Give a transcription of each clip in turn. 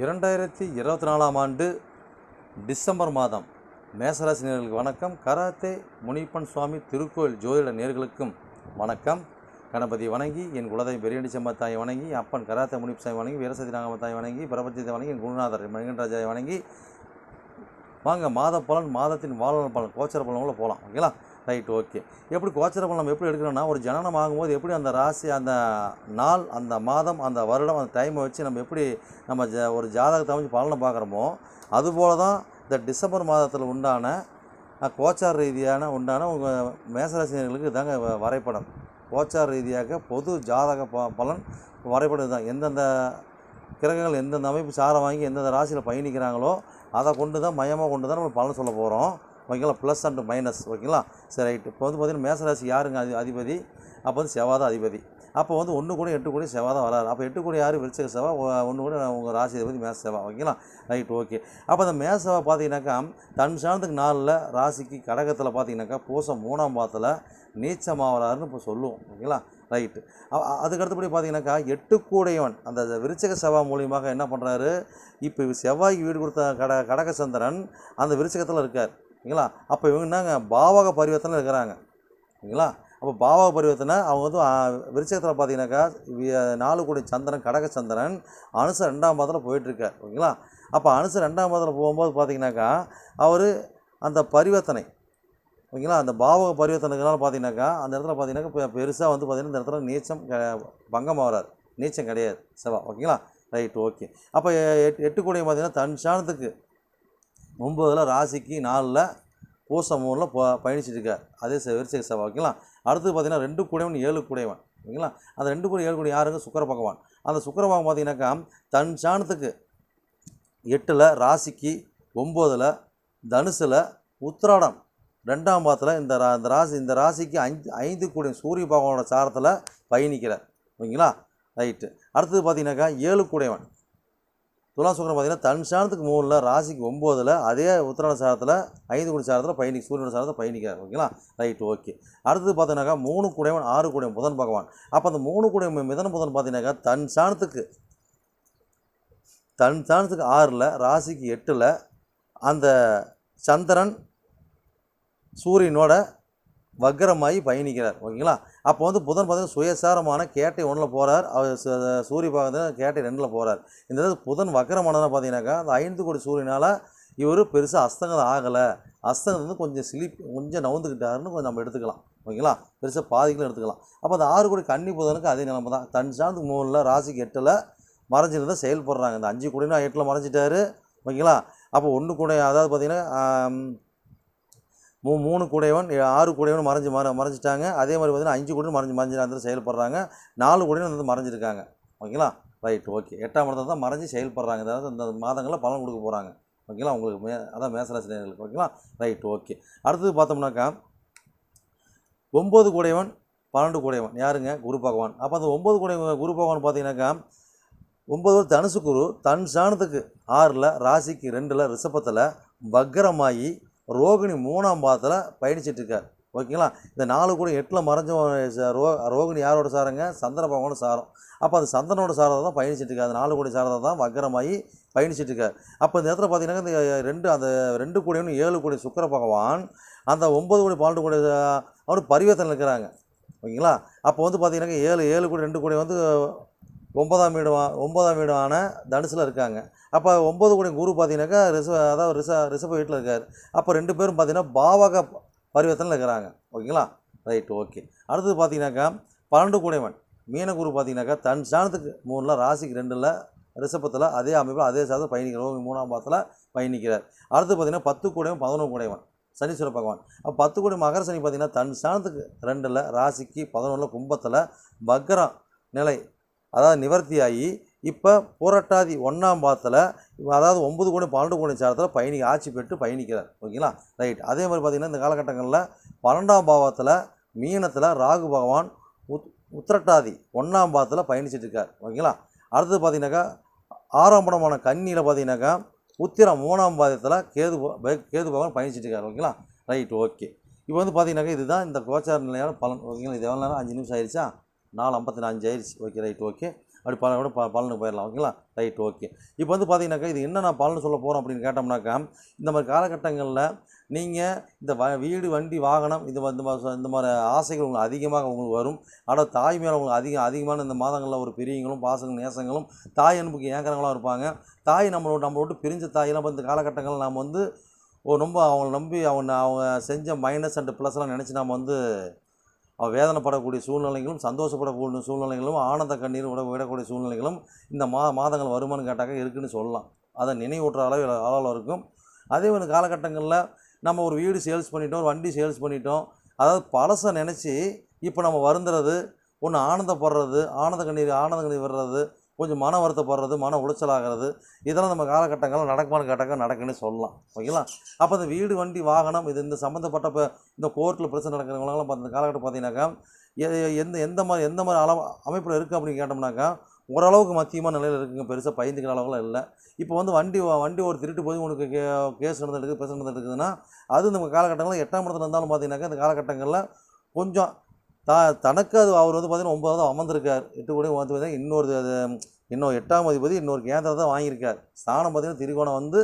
இரண்டாயிரத்தி இருபத்தி நாலாம் ஆண்டு டிசம்பர் மாதம் மேசராசி நேர்களுக்கு வணக்கம். கராத்தே முனிப்பன் சுவாமி திருக்கோயில் ஜோதிட நேர்களுக்கும் வணக்கம். கணபதி வணங்கி என் குலதெய்வம் பெரியடி தாயை வணங்கி அப்பன் கராத்தே முனிப்பு சாமி வணங்கி வீரசதி நாகம தாய் வணங்கி பிரபஞ்சத்தை வணங்கி என் குருநாதர் மணிகண்டராஜாய் வணங்கி. வாங்க மாத பலன் மாதத்தின் வாழ்நாள் பலன் கோச்சர பலன்களை போகலாம் ஓகேங்களா? ரைட் ஓகே எப்படி கோச்சர பலம் எப்படி எடுக்கணும்னா ஒரு ஜனனம் ஆகும்போது எப்படி அந்த ராசி அந்த நாள் அந்த மாதம் அந்த வருடம் அந்த டைமை வச்சு நம்ம எப்படி நம்ம ஜ ஒரு ஜாதகத்தை அமைச்சு பலனை பார்க்குறோமோ அதுபோல தான் இந்த டிசம்பர் மாதத்தில் உண்டான கோச்சார் ரீதியான உண்டான உங்கள் மேசராசினர்களுக்கு இதாங்க வ- வரைபடம். கோச்சார் ரீதியாக பொது ஜாதக ப பலன் வரைபடம் தான் எந்தெந்த கிரகங்கள் எந்தெந்த அமைப்பு சாரம் வாங்கி எந்தெந்த ராசியில் பயணிக்கிறாங்களோ அதை கொண்டு தான் மையமாக கொண்டு தான் நம்ம பலன் சொல்ல போகிறோம் ஓகேங்களா? ப்ளஸ் அண்ட் மைனஸ் ஓகேங்களா? சரி ரைட்டு இப்போ வந்து பார்த்திங்கன்னா மேசராசி யாருங்க? அதி அதிபதி. அப்போ வந்து செவ்வாய் தான் அதிபதி. அப்போ வந்து ஒன்று கூட எட்டு கூட செவ்வாய் தான் வராரு. அப்போ எட்டு கூட யார்? விருச்சக செவ்வா ஒன்று கூட உங்கள் ராசி அதிபதி மேச செவ்வா ஓகேங்களா? ரைட் ஓகே அப்போ அந்த மேச செவ்வா பார்த்தீங்கன்னாக்கா தன் சாணத்துக்கு நாளில் ராசிக்கு கடகத்தில் பார்த்தீங்கன்னாக்கா பூசம் மூணாம் பாத்தில் நீச்சமாகறாருன்னு இப்போ சொல்லுவோம். ஓகேங்களா? ரைட்டு அதுக்கு அடுத்தபடி பார்த்தீங்கன்னாக்கா எட்டுக்கூடையவன் அந்த விருச்சக செவ்வாய் மூலியமாக என்ன பண்ணுறாரு இப்போ செவ்வாய்க்கு வீடு கொடுத்த கட கடக சந்திரன் அந்த விருச்சகத்தில் இருக்கார். ஓகேங்களா அப்போ இவங்க என்னங்க? பாவக பரிவர்த்தனை இருக்கிறாங்க. ஓகேங்களா அப்போ பாவக பரிவர்த்தனை அவங்க வந்து விருச்சகத்தில் பார்த்தீங்கன்னாக்கா நாலு கோடி சந்திரன் கடக சந்திரன் அனுச ரெண்டாம் பாதத்தில் போயிட்டுருக்கார். ஓகேங்களா? அப்போ அனுச ரெண்டாம் பாதத்தில் போகும்போது பார்த்தீங்கன்னாக்கா அவர் அந்த பரிவர்த்தனை ஓகேங்களா? அந்த பாவக பரிவர்த்தனைக்குனால பார்த்தீங்கன்னாக்கா அந்த இடத்துல பார்த்தீங்கன்னாக்கா இப்போ பெருசாக வந்து பார்த்தீங்கன்னா இந்த இடத்துல நீச்சம் க- பங்கம் ஆகிறார் நீச்சம் கிடையாது. செவ்வா ஓகேங்களா? Right okay. அப்போ எட்டு எட்டு கோடி பார்த்தீங்கன்னா தன் சாணத்துக்கு ஒம்பதில் ராசிக்கு நாலில் பூசம் மூணில் ப பயணிச்சுட்டு இருக்கார் அதே செ விருச்சிக செவ்வாய் ஓகேங்களா? அடுத்து பார்த்தீங்கன்னா ரெண்டு கூடையவன் ஏழு கூடையவன். ஓகேங்களா? அந்த ரெண்டு கூடை ஏழு கூடை யாருங்க சுக்கர பகவான். அந்த சுக்கர பகவான் பார்த்தீங்கன்னாக்கா தன் சாணத்துக்கு எட்டில் ராசிக்கு ஒம்போதில் தனுசில் உத்திராடம். ரெண்டாம் பாதத்தில் இந்த ரா இந்த ராசி இந்த ராசிக்கு ஐந்து ஐந்து கூடிய சூரிய பகவானோட சாரத்தில் பயணிக்கிறார். ஓகேங்களா? ரைட்டு. அடுத்தது பார்த்தீங்கன்னாக்கா ஏழு கூடையவன். துலா சுக்கரம் பார்த்தீங்கன்னா தன் சாணத்துக்கு மூணில் ராசிக்கு ஒம்போதில் அதே உத்தராட சாரத்தில் ஐந்து குடி சாரத்தில் பயணி சூரியனோட சாரத்தில் பயணிக்கிறார். ஓகேங்களா? Right okay. அடுத்தது பார்த்தீங்கன்னாக்கா மூணு குடையவன் ஆறு கூடையவன் புதன் பகவான். அப்போ அந்த மூணு குடையம் மிதன புதன் பார்த்தீங்கன்னாக்கா தன் சாணத்துக்கு தன் சாணத்துக்கு ஆறில் ராசிக்கு எட்டில் அந்த சந்திரன் சூரியனோட வக்கரமாகி பயணிக்கிறார். ஓகேங்களா? அப்போ வந்து புதன் பார்த்தீங்கன்னா சுயசாரமான கேட்டை ஒன்றில் போகிறார் அவர் சூரிய பார்த்தீங்கன்னா கேட்டை ரெண்டில் போகிறார் இந்த புதன் வக்கரமானதுன்னு பார்த்தீங்கன்னாக்கா அந்த ஐந்து கோடி சூரியனால் இவர் பெருசாக அஸ்தங்கம் ஆகலை. அஸ்தங்கம் வந்து கொஞ்சம் சிலிப் கொஞ்சம் நவுந்துக்கிட்டாருன்னு கொஞ்சம் நம்ம எடுத்துக்கலாம். ஓகேங்களா? பெருசாக பாதிக்கலாம் எடுத்துக்கலாம். அப்போ அந்த ஆறு கோடி கன்னி புதனுக்கு அதே நிலைமை தான். தன் சார்ந்துக்கு மூணில் ராசிக்கு எட்டில் மறைஞ்சிருந்தா செயல்படுறாங்க. இந்த அஞ்சு கோடினா எட்டில் மறைஞ்சிட்டாரு. ஓகேங்களா? அப்போ ஒன்று கூட அதாவது பார்த்தீங்கன்னா மூ மூணு கூடையவன் ஏ- ஆறு கூடையவன் மறைஞ்சு மற மறைஞ்சிட்டாங்க. அதே மாதிரி பார்த்தீங்கன்னா அஞ்சு கூடையும் மறைஞ்சு மறைஞ்சு அந்த செயல்படுறாங்க. நாலு கூடையும் வந்து மறைஞ்சிருக்காங்க. ஓகேங்களா? ரைட் ஓகே எட்டாம் இடத்துல தான் மறைஞ்சு செயல்படுறாங்க. அதாவது இந்த மாதங்களில் பலன் கொடுக்க போகிறாங்க ஓகேங்களா? உங்களுக்கு மே அதான் மேசராசினியர்களுக்கு ஓகேங்களா? ரைட் ஓகே அடுத்தது பார்த்தோம்னாக்கா ஒம்பது கூடையவன் பன்னெண்டு கூடையவன். யாருங்க? குரு பகவான். அப்போ அந்த ஒம்பது கூடையவன் குரு பகவான் பார்த்தீங்கன்னாக்கா ஒம்பது ஒரு தனுசு குரு தன் சாணத்துக்கு ஆறில் ராசிக்கு ரெண்டில் ரிஷபத்தில் வக்கரமாகி ரோகிணி மூணாம் பாதத்தில் பயணிச்சிட்டு இருக்கார். ஓகேங்களா? இந்த நாலு கூட எட்டில் மறைஞ்ச ரோ ரோகிணி யாரோட சாரங்க? சந்திர பகவானோட சாரம். அப்போ அந்த சந்திரனோட சாரதை தான் பயணிச்சிட்டு இருக்காரு. அந்த நாலு கோடி சாரதை தான் வக்கரமாகி பயணிச்சிட்டு இருக்கார். அப்போ இந்த இடத்துல பார்த்தீங்கன்னா இந்த ரெண்டு அந்த ரெண்டு கோடியும் ஏழு கோடி சுக்கர பகவான் அந்த ஒம்பது கோடி பன்னெண்டு கோடி அவர் பரிவர்த்தனை இருக்கிறாங்க. ஓகேங்களா? அப்போ வந்து பார்த்தீங்கன்னா ஏழு ஏழு கோடி ரெண்டு கோடி வந்து ஒன்பதாம் வீடு ஒன்பதாம் வீடான தனுசில் இருக்காங்க. அப்போ ஒம்பது கோடி குரு பார்த்தீங்கன்னாக்கா ரிஷப அதாவது ரிச ரிஷப வீட்டில் இருக்கார். அப்போ ரெண்டு பேரும் பார்த்தீங்கன்னா பாவக பரிவர்த்தனில் இருக்கிறாங்க. ஓகேங்களா? Right okay. அடுத்தது பார்த்தீங்கன்னாக்கா பன்னெண்டு கூடைவன் மீனகுரு பார்த்தீங்கன்னாக்கா தன் ஸ்தானத்துக்கு மூணில் ராசிக்கு ரெண்டில் ரிஷபத்தில் அதே அமைப்பில் அதே சாதம் பயணிக்கிறோம் மூணாம் பாதத்தில் பயணிக்கிறார். அடுத்து பார்த்தீங்கன்னா பத்து கூடைவன் பதினொன்று கூடைவன் சனீஸ்வர பகவான். அப்போ பத்து கோடி மகர சனி பார்த்தீங்கன்னா தன் ஸ்தானத்துக்கு ரெண்டில் ராசிக்கு பதினொன்றில் கும்பத்தில் பக்ரம் நிலை அதாவது நிவர்த்தியாகி இப்போ பூரட்டாதி ஒன்றாம் பாதத்தில் அதாவது ஒம்பது கோடி பன்னெண்டு கோடி சாரத்தில் பயணி ஆட்சி பெற்று பயணிக்கிறார். ஓகேங்களா? ரைட். அதே மாதிரி பார்த்திங்கன்னா இந்த காலகட்டங்களில் பன்னெண்டாம் பாவத்தில் மீனத்தில் ராகு பகவான் உத் உத்திரட்டாதி ஒன்றாம் பாதத்தில் பயணிச்சிட்டு இருக்கார். ஓகேங்களா? அடுத்தது பார்த்தீங்கன்னாக்கா ஆறாம் படமான கன்னியில் பார்த்தீங்கன்னாக்கா உத்திரம் மூணாம் பாதத்தில் கேது கேது பகவான் பயணிச்சிட்டு இருக்கார். ஓகேங்களா? ரைட். ஓகே. இப்போ வந்து பார்த்தீங்கன்னாக்கா இதுதான் இந்த கோச்சார நிலையான பலன். ஓகேங்களா? இது எவ்வளோ நேரம்? அஞ்சு நிமிஷம் ஆயிடுச்சா? நாலு ஐம்பத்தி நாலஞ்சு ஆயிடுச்சு. ஓகே ரைட் ஓகே அப்படி பல ப பலனுக்கு போயிடலாம். ஓகேங்களா ரைட் ஓகே இப்போ வந்து பார்த்தீங்கன்னாக்கா இது என்ன நான் பலன் சொல்ல போகிறோம் அப்படின்னு கேட்டோம்னாக்கா இந்த மாதிரி காலகட்டங்களில் நீங்கள் இந்த வ வீடு வண்டி வாகனம் இது இந்த மாதிரி இந்த மாதிரி ஆசைகள் உங்களுக்கு அதிகமாக உங்களுக்கு வரும். ஆனால் தாய் மேலே உங்களுக்கு அதிகம் அதிகமான இந்த மாதங்களில் ஒரு பெரியவங்களும் பாசங்களும் நேசங்களும் தாய் அன்புக்கு ஏங்கரங்களாக இருப்பாங்க. தாய் நம்மளோட நம்ம விட்டு பிரிஞ்ச தாயெல்லாம் இப்போ இந்த காலகட்டங்களில் நாம் வந்து ஓ ரொம்ப அவங்கள நம்பி அவங்க அவங்க செஞ்ச மைனஸ் அண்ட் ப்ளஸ்லாம் நினச்சி நாம் வந்து அவள் வேதனைப்படக்கூடிய சூழ்நிலைகளும் சந்தோஷப்படக்கூடிய சூழ்நிலைகளும் ஆனந்த கண்ணீர் விட விடக்கூடிய சூழ்நிலைகளும் இந்த மா மாதங்கள் வருமானு கேட்டாக்க இருக்குன்னு சொல்லலாம். அதை நினைவூட்டுற அளவில் அளவில் இருக்கும். அதே ஒரு காலகட்டங்களில் நம்ம ஒரு வீடு சேல்ஸ் பண்ணிட்டோம் ஒரு வண்டி சேல்ஸ் பண்ணிட்டோம். அதாவது பழசை நினச்சி இப்போ நம்ம வருந்துறது ஒன்று ஆனந்தப்படுறது ஆனந்த கண்ணீர் ஆனந்த கண்ணீர் வர்றது கொஞ்சம் மன வருத்தப்படுறது மன உளைச்சலாகிறது. இதெல்லாம் நம்ம காலகட்டங்களில் நடக்குமான கட்டங்கள் நடக்குன்னு சொல்லலாம். ஓகேங்களா? அப்போ இந்த வீடு வண்டி வாகனம் இது இந்த சம்மந்தப்பட்ட இப்போ இந்த கோர்ட்டில் பிரச்சனை நடக்கிறவங்களாம் இந்த காலகட்டம் பார்த்தீங்கன்னாக்கா எ- எந்த எந்த மாதிரி எந்த மாதிரி அளவு அமைப்பில் இருக்குது அப்படின்னு கேட்டோம்னாக்கா ஓரளவுக்கு மத்தியமான நிலையில் இருக்குங்க. பெருசாக பயந்துக்கிற அளவுலாம் இல்லை. இப்போ வந்து வண்டி வண்டி ஒரு திருட்டு போய் உனக்கு கே கேஸ் நடந்துருக்கு பிரச்சனை நடந்துருக்குதுன்னா அது நம்ம காலகட்டங்களில் எட்டாம் இடத்துல இருந்தாலும் பார்த்தீங்கன்னாக்கா இந்த காலகட்டங்களில் கொஞ்சம் தா தனக்கு அது அவர் வந்து பார்த்தீங்கன்னா ஒன்பதாவது அமர்ந்திருக்கார். எட்டு கோடி வந்து பார்த்தீங்கன்னா இன்னொரு அது இன்னும் எட்டாம் அதிபதி இன்னொரு கேந்திரம் தான் வாங்கியிருக்கார். ஸ்தானம் பார்த்தீங்கன்னா திரிகோணம் வந்து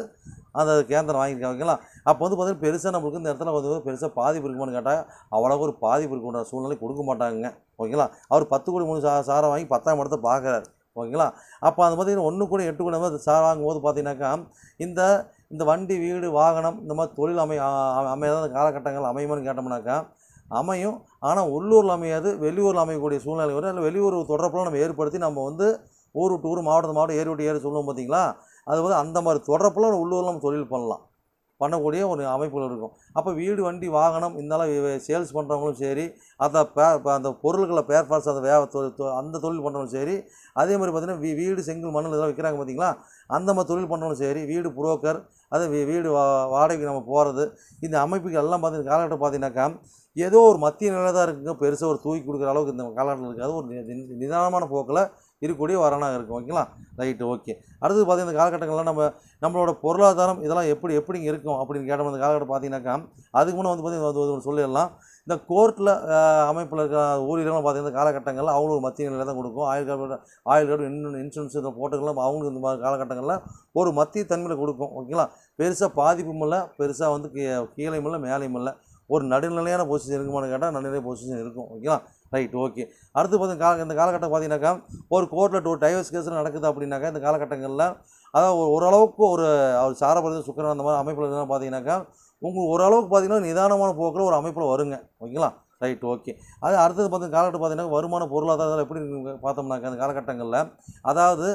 அந்த கேந்திரம் வாங்கியிருக்காங்க ஓகேங்களா? அப்போ வந்து பார்த்தீங்கன்னா பெருசாக நம்மளுக்கு இந்த இடத்துல வந்து பெருசாக பாதிப்பு இருக்குமான்னு கேட்டால் அவ்வளோ ஒரு பாதிப்பு இருக்குன்ற சூழ்நிலை கொடுக்க மாட்டாங்க ஓகேங்களா? அவர் பத்து கோடி மூணு சா சாரை வாங்கி பத்தாம் இடத்த பார்க்குறாரு ஓகேங்களா? அப்போ அது பார்த்தீங்கன்னா ஒன்று கூட எட்டு கூட வந்து சார் வாங்கும்போது பார்த்தீங்கன்னாக்கா இந்த இந்த வண்டி வீடு வாகனம் இந்த மாதிரி தொழில் அமை அமையாத காலகட்டங்கள் அமையுமான்னு கேட்டோம்னாக்கா அமையும். ஆனால் உள்ளூரில் அமையாது வெளியூரில் அமையக்கூடிய சூழ்நிலை வரும். இல்லை வெளியூர் தொடர்புலாம் நம்ம ஏற்படுத்தி நம்ம வந்து ஊர் விட்டு ஊர் மாவட்டத்து மாவட்டம் ஏரி விட்டு ஏறி சொல்லுவோம் பார்த்தீங்களா அது வந்து அந்த மாதிரி தொடர்புலாம் உள்ளூரில் நம்ம தொழில் பண்ணலாம். பண்ணக்கூடிய ஒரு அமைப்புகள் இருக்கும். அப்போ வீடு வண்டி வாகனம் இருந்தாலும் சேல்ஸ் பண்ணுறவங்களும் சரி அதை பே அந்த பொருள்களை பேர் பார்ட்ஸ் அந்த வே தொ- அந்த தொழில் பண்ணுறவங்களும் சரி அதே மாதிரி பார்த்திங்கன்னா வீ வீடு செங்கல் மண்ணில் இதெல்லாம் விற்கிறாங்க பார்த்தீங்களா அந்த மாதிரி தொழில் பண்ணுறவங்களும் சரி வீடு புரோக்கர் அது வீ- வீடு வா வாடகைக்கு நம்ம போகிறது இந்த அமைப்புகள் எல்லாம் பார்த்தீங்கன்னா காலகட்டம் பார்த்திங்கனாக்கா ஏதோ ஒரு மத்திய நிலை தான் இருக்குங்க. பெருசாக ஒரு தூக்கி கொடுக்குற அளவுக்கு இந்த காலகட்டத்தில் இருக்காது ஒரு நி- நி- நிதானமான போக்கில் இருக்கக்கூடிய வரணாக இருக்கும் ஓகேங்களா? Right okay. அடுத்து பார்த்தீங்கன்னா இந்த காலகட்டங்களில் நம்ம நம்மளோட பொருளாதாரம் இதெல்லாம் எப்படி எப்படிங்க இருக்கும் அப்படின்னு கேட்டோம் இந்த காலகட்டம் பார்த்தீங்கன்னாக்கா அதுக்கு முன்னே வந்து பார்த்தீங்கன்னா அது சொல்லிடலாம். இந்த கோர்ட்டில் அமைப்பில் இருக்கிற ஊழியர்கள் பார்த்தீங்கன்னா இந்த காலகட்டங்களில் அவங்களுக்கு ஒரு மத்திய நிலையில் தான் கொடுக்கும். ஆயுள் கார்டு ஆயுள் கார்டு இன்னும் இன்சூரன்ஸ் இந்த போட்டுக்கலாம் அவங்களுக்கு இந்த மாதிரி காலகட்டங்களில் ஒரு மத்திய தன்மையில் கொடுக்கும். ஓகேங்களா? பெருசாக பாதிப்பும் இல்லை பெருசாக வந்து கீ- கீழையும் இல்லை மேலேயும் இல்லை. ஒரு நடுநிலையான பொசிஷன் இருக்குமான்னு கேட்டால் நடுநிலை பொசிஷன் இருக்கும். ஓகேங்களா ரைட் ஓகே அடுத்து பார்த்து கால இந்த காலகட்டம் பார்த்தீங்கன்னாக்கா ஒரு கோர்ட்டில் ஒரு டைவர்ஸ் கேஸில் நடக்குது அப்படின்னாக்கா இந்த காலகட்டங்களில் அதாவது ஓரளவுக்கு ஒரு அவர் சாரப்படுறது சுக்கரன் அந்த மாதிரி அமைப்பில் இருந்தால் பார்த்தீங்கன்னாக்கா உங்களுக்கு ஓரளவுக்கு பார்த்தீங்கன்னா நிதானமான போக்கில் ஒரு அமைப்பில் வருங்க. ஓகேங்களா ரைட் ஓகே அது அடுத்தது பார்த்து காலகட்டம் பார்த்தீங்கன்னா வருமான பொருளாதாரத்தில் எப்படி பார்த்தோம்னாக்கா அந்த காலகட்டங்களில் அதாவது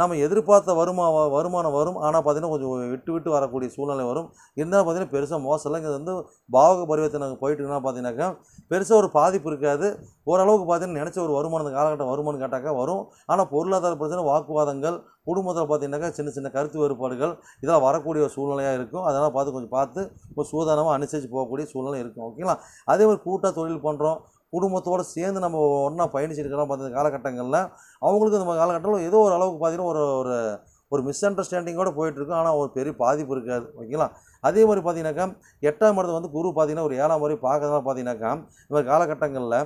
நம்ம எதிர்பார்த்த வருமா வருமானம் வரும். ஆனால் பார்த்திங்கன்னா கொஞ்சம் விட்டு விட்டு வரக்கூடிய சூழ்நிலை வரும். இருந்தாலும் பார்த்தீங்கன்னா பெருசாக மோசம் இல்லை இங்கே வந்து பாவக பரிவர்த்தனை போயிட்டுருக்குன்னா பார்த்தீங்கன்னாக்கா பெருசாக ஒரு பாதிப்பு இருக்காது. ஓரளவுக்கு பார்த்தீங்கன்னா நினச்ச ஒரு வருமானம் காலகட்டம் வருமானம் கேட்டாக்கா வரும். ஆனால் பொருளாதார பிரச்சனை வாக்குவாதங்கள் குடும்பத்தில் பார்த்தீங்கன்னாக்கா சின்ன சின்ன கருத்து வேறுபாடுகள் இதெல்லாம் வரக்கூடிய ஒரு சூழ்நிலையாக இருக்கும். அதெல்லாம் பார்த்து கொஞ்சம் பார்த்து கொஞ்சம் சூதானமாக அனுசரித்து போகக்கூடிய சூழ்நிலை இருக்கும். ஓகேங்களா? அதே மாதிரி கூட்டாக தொழில் பண்ணுறோம் குடும்பத்தோடு சேர்ந்து நம்ம ஒன்றா பயணிச்சிருக்கிறோம் பார்த்த காலகட்டங்களில் அவங்களுக்கு இந்த காலகட்டத்தில் ஏதோ ஒரு அளவுக்கு பார்த்தீங்கன்னா ஒரு ஒரு ஒரு மிஸ் அண்டர்ஸ்டாண்டிங்கோட போயிட்டுருக்கும். ஆனால் ஒரு பெரிய பாதிப்பு இருக்காது. ஓகேங்களா? அதே மாதிரி பார்த்தீங்கன்னாக்கா எட்டாம் இடத்துல வந்து குரு பார்த்தீங்கன்னா ஒரு ஏழாம் முறை பார்க்கறதுனால பார்த்தீங்கன்னாக்கா இந்த மாதிரி காலகட்டங்களில்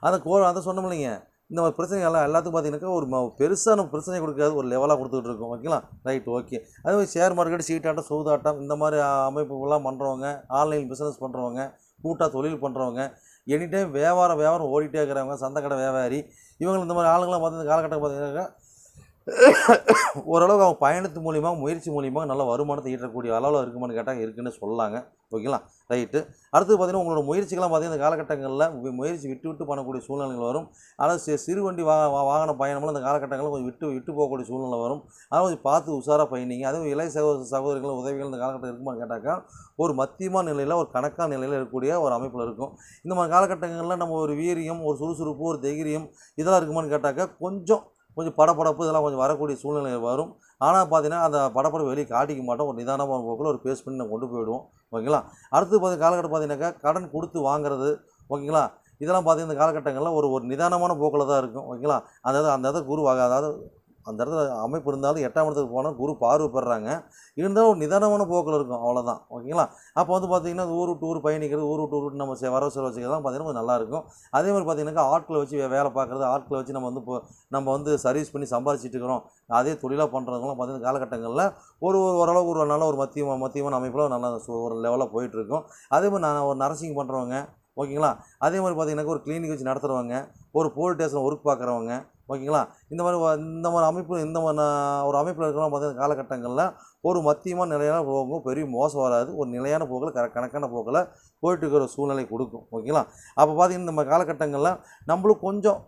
அந்த கோ அதை சொன்னோம் இல்லைங்க. இந்த மாதிரி பிரச்சனை எல்லாம் எல்லாத்துக்கும் பார்த்தீங்கன்னாக்கா ஒரு ம- பெருசான பிரச்சனை கொடுக்காது. ஒரு லெவலாக கொடுத்துட்டு இருக்கோம். ஓகேங்களா? ரைட் ஓகே அதே மாதிரி ஷேர் மார்க்கெட் சீட்டாட்டம் சூதாட்டம் இந்த மாதிரி அமைப்புகள்லாம் பண்ணுறவங்க ஆன்லைன் பிஸ்னஸ் பண்ணுறவங்க கூட்டாக தொழில் பண்ணுறவங்க எனி டைம் வியாபாரம் வியாபாரம் ஓடிட்டே இருக்கிறவங்க சந்தைக்கடை வியாபாரி இவங்க இந்த மாதிரி ஆளுங்களாம் பார்த்து இந்த காலகட்டம் பார்த்தீங்கன்னாக்கா ஓரளவுக்கு அவங்க பயணத்து மூலியமாக முயற்சி மூலியமாக நல்ல வருமானத்தை ஈட்டக்கூடிய அளவில் இருக்குமான்னு கேட்டால் இருக்குன்னு சொல்லலாங்க ஓகேங்களா? ரைட்டு. அடுத்து பார்த்தீங்கன்னா உங்களோட முயற்சிகள்லாம் பார்த்தீங்கன்னா இந்த காலகட்டங்களில் முயற்சி விட்டு விட்டு பண்ணக்கூடிய சூழ்நிலைகள் வரும். அதாவது சி- சிறு வண்டி வா வாகன பயணமெல்லாம் இந்த காலகட்டங்களில் கொஞ்சம் விட்டு விட்டு போகக்கூடிய சூழ்நிலை வரும். அதனால் கொஞ்சம் பார்த்து உஷாராக பயணிங்க. அதுவும் இளைய சகோதர சகோதரிகள் உதவிகள் இந்த காலகட்டம் இருக்குமான்னு கேட்டாக்கா ஒரு மத்தியமான நிலையில் ஒரு கணக்கான நிலையில் இருக்கக்கூடிய ஒரு அமைப்பில் இருக்கும். இந்த மாதிரி காலகட்டங்களில் நம்ம ஒரு வீரியம் ஒரு சுறுசுறுப்பு ஒரு தைரியம் இதெல்லாம் இருக்குமான்னு கேட்டாக்கா கொஞ்சம் கொஞ்சம் படப்படப்பு இதெல்லாம் கொஞ்சம் வரக்கூடிய சூழ்நிலை வரும். ஆனால் பார்த்தீங்கன்னா அந்த படப்படப்பு வெளியே காட்டிக்க மாட்டோம். ஒரு நிதானமான போக்கில் ஒரு பேஸ் பண்ணி நம்ம கொண்டு போயிடுவோம். ஓகேங்களா? அடுத்து பார்த்து காலகட்டம் பார்த்தீங்கன்னாக்கா கடன் கொடுத்து வாங்குறது. ஓகேங்களா? இதெல்லாம் பார்த்தீங்கன்னா இந்த காலகட்டங்களில் ஒரு ஒரு நிதானமான போக்கில் தான் இருக்கும். ஓகேங்களா? அதாவது அந்த இடத்துல குரு அதாவது அந்த இடத்துல அமைப்பு இருந்தாலும் எட்டாம் இடத்துக்கு போனால் குரு பார்வை பெறுறாங்க இருந்தாலும் ஒரு நிதானமான போக்கில் இருக்கும் அவ்வளோதான் ஓகேங்களா? அப்போ வந்து பார்த்தீங்கன்னா ஊர் விட்டு ஊர் பயணிக்கிறது ஊர் விட்டு ஊர் நம்ம வர வரவு செலவு வச்சுக்கிறதுலாம் பார்த்தீங்கன்னா கொஞ்சம் நல்லாயிருக்கும் அதே மாதிரி பார்த்தீங்கன்னாக்கா ஆட்களை வச்சு வேலை பார்க்குறது ஆட்களை வச்சு நம்ம வந்து இப்போ நம்ம வந்து சர்வீஸ் பண்ணி சம்பாதிச்சிட்டு இருக்கிறோம். அதே தொழிலாக பண்ணுறவங்களாம் பார்த்தீங்கன்னா காலகட்டங்களில் ஒரு ஒரு ஓரளவுக்கு ஒரு நல்ல ஒரு மத்திய மத்தியமான அமைப்பில் நல்ல ஒரு லெவலாக போயிட்டுருக்கும் அதே மாதிரி நான் ஒரு நர்சிங் பண்ணுறவங்க ஓகேங்களா? அதே மாதிரி பார்த்திங்கனாக்கா ஒரு கிளினிக் வச்சு நடத்துகிறவங்க ஒரு போலீஸ் ஸ்டேஷன் ஒர்க் பார்க்குறவங்க ஓகேங்களா? இந்த மாதிரி இந்த மாதிரி அமைப்பு இந்த மாதிரி ஒரு அமைப்பில் இருக்கிறவங்க பார்த்தீங்கன்னா காலகட்டங்களில் ஒரு மத்தியமான நிலையான போகும் பெரிய மோசம் வராது. ஒரு நிலையான போக்கில் கர கணக்கான போக்கில் போயிட்டு இருக்கிற சூழ்நிலை கொடுக்கும். ஓகேங்களா? அப்போ பார்த்தீங்கன்னா நம்ம காலகட்டங்களில் நம்மளும் கொஞ்சம்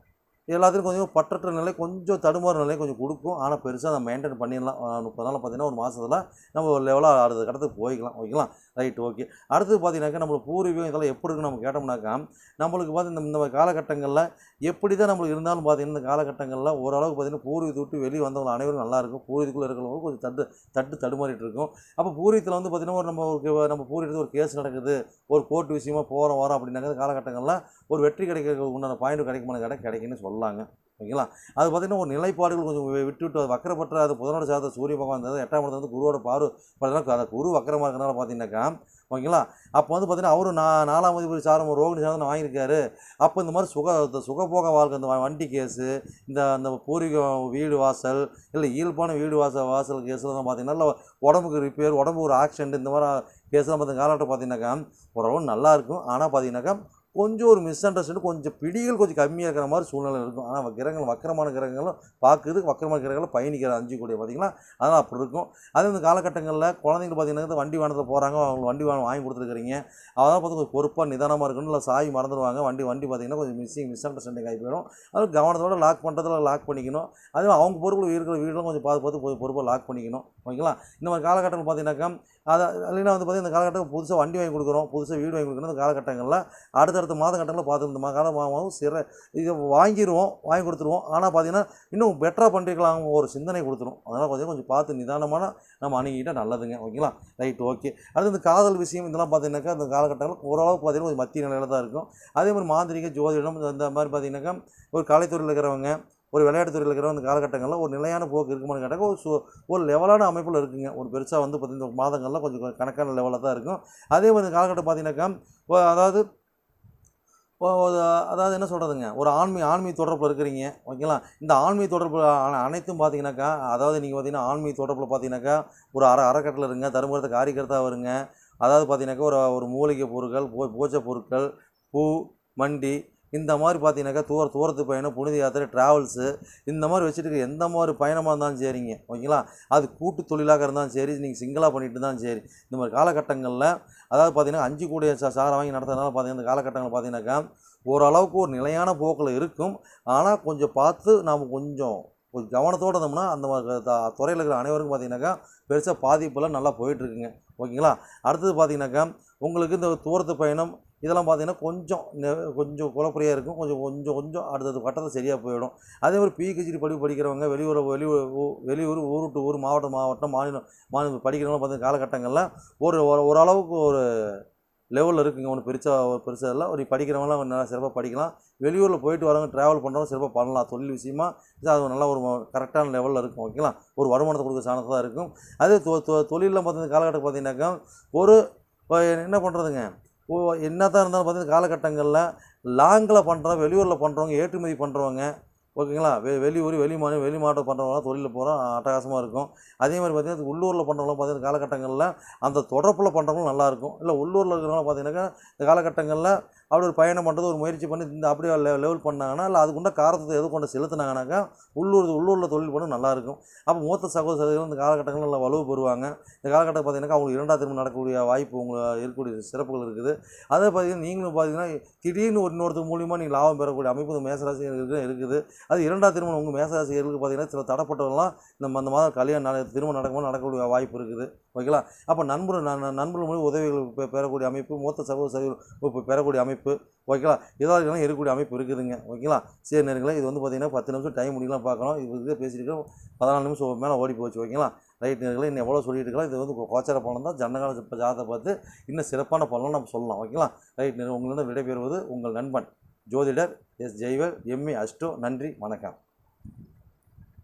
எல்லாத்துக்கும் கொஞ்சம் பற்றற்ற நிலை கொஞ்சம் தடுமாறு நிலை கொஞ்சம் கொடுக்கும். ஆனால் பெருசாக நம்ம மெயின்டைன் பண்ணிடலாம். முப்பது நாள் பார்த்தீங்கன்னா ஒரு மாதத்தில் நம்ம ஒரு லெவலாக அடுத்த கடத்துக்கு போய்க்கலாம். ஓகேங்களா? ரைட் ஓகே அடுத்தது பார்த்தீங்கன்னாக்கா நம்மளுக்கு பூர்வீகம் இதெல்லாம் எப்படி இருக்குன்னு நம்ம கேட்டோம்னாக்கா நம்மளுக்கு பார்த்து இந்த இந்த மாதிரி காலகட்டங்களில் எப்படி தான் நம்மளுக்கு இருந்தாலும் பார்த்தீங்கன்னா இந்த காலகட்டங்களில் ஓரளவுக்கு பார்த்தீங்கன்னா பூர்வீகத்தை விட்டு வெளியே வந்தவங்க அனைவரும் நல்லா இருக்கும். பூர்வீகத்துக்குள்ளே இருக்கிறவங்க கொஞ்சம் தட்டு தட்டு தடுமாறிட்டு இருக்கும். அப்போ பூர்வீகத்தில் வந்து பார்த்தீங்கன்னா ஒரு நம்ம ஒரு நம்ம பூர்வீகத்தில் ஒரு கேஸ் நடக்குது. ஒரு கோர்ட் விஷயமா போகிறோம் வரோம் அப்படின்னாக்க காலகட்டங்களில் ஒரு வெற்றி கிடைக்க உண்டான பாயிண்ட் கிடைக்குமான கடை கிடைக்குன்னு சொல்லாங்க ஓகேங்களா? அது பார்த்திங்கன்னா ஒரு நிலைப்பாடுகள் கொஞ்சம் விட்டு விட்டு அது வக்கரப்பட்ட அது புதனோட சார்ந்த சூரிய பகவான் இருந்தது எட்டாம் இடத்துல வந்து குருவோட பார்வை பார்த்தீங்கன்னா அந்த குரு வக்கரமாக இருக்கிறனால பார்த்தீங்கன்னாக்கா ஓகேங்களா? அப்போ வந்து பார்த்தீங்கன்னா அவரும் நான் நாலாம் அதிபதி சாரம் ரோகிணி சாதனம் வாங்கியிருக்காரு. அப்போ இந்த மாதிரி சுக இந்த சுகபோக வாழ்க்கை இந்த வண்டி கேஸு இந்த அந்த பூர்வீக வீடு வாசல் இல்லை இயல்பான வீடு வாசல் வாசல் கேஸில் தான் பார்த்தீங்கன்னா இல்லை உடம்புக்கு ரிப்பேர் உடம்பு ஒரு ஆக்சிடென்ட் இந்த மாதிரி கேஸ்லாம் பார்த்தீங்கன்னா காலகட்டம் பார்த்தீங்கன்னாக்கா ஓரளவு நல்லா இருக்கும். ஆனால் பார்த்தீங்கன்னாக்கா கொஞ்சம் ஒரு மிஸ் அண்டர்ஸ்டாண்ட் கொஞ்சம் பிடிகள் கொஞ்சம் கம்மியாக இருக்கிற மாதிரி சூழ்நிலை இருக்கும். ஆனால் கிரகங்கள் வக்கரமான கிரகங்களும் பார்க்குறது வக்கரமான கிரகங்களும் பயணிக்கிற அஞ்சு கூடிய பார்த்திங்கன்னா அதெல்லாம் அப்படி இருக்கும். அதே இந்த காலகட்டங்களில் குழந்தைங்க பார்த்தீங்கன்னா வண்டி வானத்தில் போகிறாங்க அவங்க வண்டி வாகனம் வாங்கி கொடுத்துருக்குறீங்க. அதெல்லாம் பார்த்து கொஞ்சம் பொறுப்பாக நிதானமாக இருக்கணும். இல்லை சாய் மறந்துடுவாங்க. வண்டி வண்டி பார்த்தீங்கன்னா கொஞ்சம் மிஸ்ஸிங் மிஸ் அண்டர்ஸ்டாண்டிங் ஆகி போயிடும். அதுவும் கவனத்தோட லாக் பண்ணுறதுல லாக் பண்ணிக்கணும். அதுவும் அவங்க பொறுப்பில் இருக்கிற வீடெலாம் கொஞ்சம் பார்த்து பார்த்து கொஞ்சம் பொறுப்பாக லாக் பண்ணிக்கணும். ஓகேங்களா? இந்த மாதிரி காலகட்டங்கள் பார்த்தீங்கன்னாக்கா அதை இல்லைன்னா வந்து பார்த்தீங்கன்னா இந்த காலகட்டத்தில் புதுசாக வண்டி வாங்கி கொடுக்குறோம் புதுசாக வீடு வாங்கி கொடுக்குறோம் இந்த காலகட்டங்களில் அடுத்தடுத்த மாத கட்டங்களில் பார்த்து இந்த காலமாகவும் சிற இதை வாங்கிடுவோம் வாங்கி கொடுத்துருவோம். ஆனால் பார்த்தீங்கன்னா இன்னும் பெட்டராக பண்ணிருக்கலாம் ஒரு சிந்தனை கொடுத்துரும். அதனால் கொஞ்சம் கொஞ்சம் பார்த்து நிதானமான நம்ம அணுகிட்டால் நல்லதுங்க. ஓகேங்களா? ரைட் ஓகே அடுத்து இந்த காதல் விஷயம் இதெல்லாம் பார்த்தீங்கன்னாக்கா இந்த காலகட்டத்தில் ஓரளவுக்கு பார்த்தீங்கன்னா கொஞ்சம் மத்திய நிலையில் தான் இருக்கும். அதே மாதிரி மாந்திரிக ஜோதிடம் இந்த மாதிரி பார்த்தீங்கன்னாக்கா ஒரு கலைத்துறையில் இருக்கிறவங்க ஒரு விளையாட்டு துறையில் இருக்கிற அந்த காலகட்டங்களில் ஒரு நிலையான போக்கு இருக்குமான்னு கேட்டால் ஒரு சு ஒரு லெவலான அமைப்பில் இருக்குங்க. ஒரு பெருசாக வந்து பார்த்தீங்கன்னா மாதங்களில் மாதங்கள்லாம் கொஞ்சம் கணக்கான லெவலில் தான் இருக்கும். அதே மாதிரி காலகட்டம் பார்த்தீங்கன்னாக்கா அதாவது அதாவது என்ன சொல்கிறதுங்க ஒரு ஆன்மீ ஆன்மீக தொடர்பில் இருக்கிறீங்க ஓகேங்களா? இந்த ஆன்மீ தொடர்பு அனைத்தும் பார்த்தீங்கன்னாக்கா அதாவது நீங்கள் பார்த்தீங்கன்னா ஆன்மீ தொடர்பில் பார்த்தீங்கன்னாக்கா ஒரு அற அறக்கட்டளை இருங்க தருமபுரத்தை காரிக்கர்த்தா வருங்க. அதாவது பார்த்தீங்கன்னாக்கா ஒரு ஒரு மூலிகை பொருட்கள் பூ பூஜை பொருட்கள் பூ மண்டி இந்த மாதிரி பார்த்தீங்கன்னாக்கா தூர தூரத்து பயணம் புனித யாத்திரை ட்ராவல்ஸு இந்த மாதிரி வச்சுட்டு எந்த மாதிரி பயணமாக இருந்தாலும் சரிங்க. ஓகேங்களா? அது கூட்டு தொழிலாக இருந்தாலும் சரி நீங்கள் சிங்கிளாக பண்ணிட்டு இருந்தாலும் சரி. இந்த மாதிரி காலகட்டங்களில் அதாவது பார்த்தீங்கன்னா அஞ்சு கூடிய சாரை வாங்கி நடத்துறதுனால பார்த்தீங்கன்னா இந்த காலகட்டங்களில் பார்த்தீங்கன்னாக்கா ஓரளவுக்கு ஒரு நிலையான போக்கில் இருக்கும். ஆனால் கொஞ்சம் பார்த்து நாம் கொஞ்சம் கொஞ்சம் கவனத்தோடு இருந்தோம்னா அந்த மாதிரி துறையில் இருக்கிற அனைவருக்கும் பார்த்தீங்கன்னாக்கா பெருசாக பாதிப்பெல்லாம் நல்லா போயிட்டுருக்குங்க ஓகேங்களா? அடுத்தது பார்த்தீங்கன்னாக்கா உங்களுக்கு இந்த தூரத்து பயணம் இதெல்லாம் பார்த்தீங்கன்னா கொஞ்சம் கொஞ்சம் குழப்பறையாக இருக்கும். கொஞ்சம் கொஞ்சம் கொஞ்சம் அடுத்தது கட்டத்தை சரியாக போயிடும். அதே மாதிரி பிஹெச்டி படிப்பு படிக்கிறவங்க வெளியூர் வெளியூர் வெளியூர் ஊர் ஊர் மாவட்டம் மாவட்டம் மாநிலம் மாநிலம் படிக்கிறவங்க பார்த்தீங்கன்னா காலகட்டங்களில் ஒரு ஓரளவுக்கு ஒரு லெவலில் இருக்குங்க. ஒன்று பெருசாக ஒரு பெருசாக இல்லை. ஒரு படிக்கிறவங்களாம் நல்லா சிறப்பாக படிக்கலாம். வெளியூரில் போயிட்டு வரவங்க ட்ராவல் பண்ணுறவங்க சிறப்பாக பண்ணலாம். தொழில் விஷயமா இது அது நல்ல ஒரு கரெக்டான லெவலில் இருக்கும். ஓகேங்களா ஒரு வருமானத்தை கொடுக்க சாணத்தை தான் இருக்கும். அதே தொ தொ- தொழிலில் பார்த்தீங்கன்னா காலகட்டம் பார்த்தீங்கன்னாக்கா ஒரு என்ன பண்ணுறதுங்க ஓ என்ன தான் இருந்தாலும் பார்த்தீங்கன்னா காலகட்டங்களில் லாங்கில் பண்ணுறோம் வெளியூரில் பண்ணுறவங்க ஏற்றுமதி பண்ணுறவங்க ஓகேங்களா? வெ வெளியூர் வெளி மாநிலம் வெளி மாவட்டம் பண்ணுறவங்களாம் தொழிலில் போகிறோம் அட்டகாசமாக இருக்கும். அதே மாதிரி பார்த்திங்கன்னா உள்ளூரில் பண்ணுறவங்களாம் பார்த்தீங்கன்னா காலகட்டங்களில் அந்த தொடர்பில் பண்ணுறவங்களும் நல்லாயிருக்கும் இல்லை உள்ளூரில் இருக்கிறவங்க பார்த்தீங்கன்னாக்கா இந்த காலகட்டங்களில் அப்படி ஒரு பயணம் பண்ணுறது ஒரு முயற்சி பண்ணி இந்த அப்படியே லெவல் பண்ணாங்கன்னா இல்லை அதுக்குண்ட காரத்தை எது கொண்டு செலுத்தினாங்கனாக்கா உள்ளூர் உள்ளூரில் தொழில் பண்ண நல்லாயிருக்கும் அப்போ மூத்த சகோதர சகோதரிகள் இந்த காலகட்டங்களில் நல்லா வலுவு பெறுவாங்க. இந்த காலகட்டத்தில் பார்த்தீங்கன்னா அவங்களுக்கு இரண்டாம் திரும்ப நடக்கக்கூடிய வாய்ப்பு உங்களுக்கு இருக்கக்கூடிய சிறப்புகள் இருக்குது. அதே பார்த்தீங்கன்னா நீங்களும் பார்த்தீங்கன்னா திடீர்னு ஒரு இன்னொருத்தர் மூலியமாக நீங்கள் லாபம் பெறக்கூடிய அமைப்பு இந்த மேசராசிகளுக்கு இருக்குது. அது இரண்டாம் திருமணம் உங்கள் மேசராசிகளுக்கு பார்த்தீங்கன்னா சில தடப்பட்டவங்களாம் இந்த அந்த மாதம் கல்யாணம் நட- திருமணம் நடக்கும்போது நடக்கக்கூடிய வாய்ப்பு இருக்குது. ஓகேங்களா? அப்போ நண்பர் நண்பர்கள் மூலம் உதவிகள் பெ- பெறக்கூடிய அமைப்பு மூத்த சகோதர சகோதரி பெறக்கூடிய அமைப்பு ஓகேங்களா? ஏதாவது இருக்கக்கூடிய அமைப்பு இருக்குதுங்க. ஓகேங்களா? சரி நேரங்களே இது வந்து பார்த்திங்கன்னா பத்து நிமிஷம் டைம் முடியலாம் பார்க்கணும் இது இதுக்கு பேசிட்டு பதினாலு நிமிஷம் மேலே ஓடி போச்சு. ஓகேங்களா? ரைட் நேர்களை இன்னும் எவ்வளோ சொல்லிட்டு இருக்கலாம். இது வந்து கோச்சார பலன் தான். ஜன்னகால ஜ- ஜாதகத்தை பார்த்து இன்னும் சிறப்பான பலன் நம்ம சொல்லலாம். ஓகேங்களா? ரைட் நேரம் உங்களிடம் விடைபெறுவது உங்கள் நண்பன் ஜோதிடர் எஸ். ஜெய்வர் எம்ஏ அஷ்டோ. நன்றி வணக்கம்.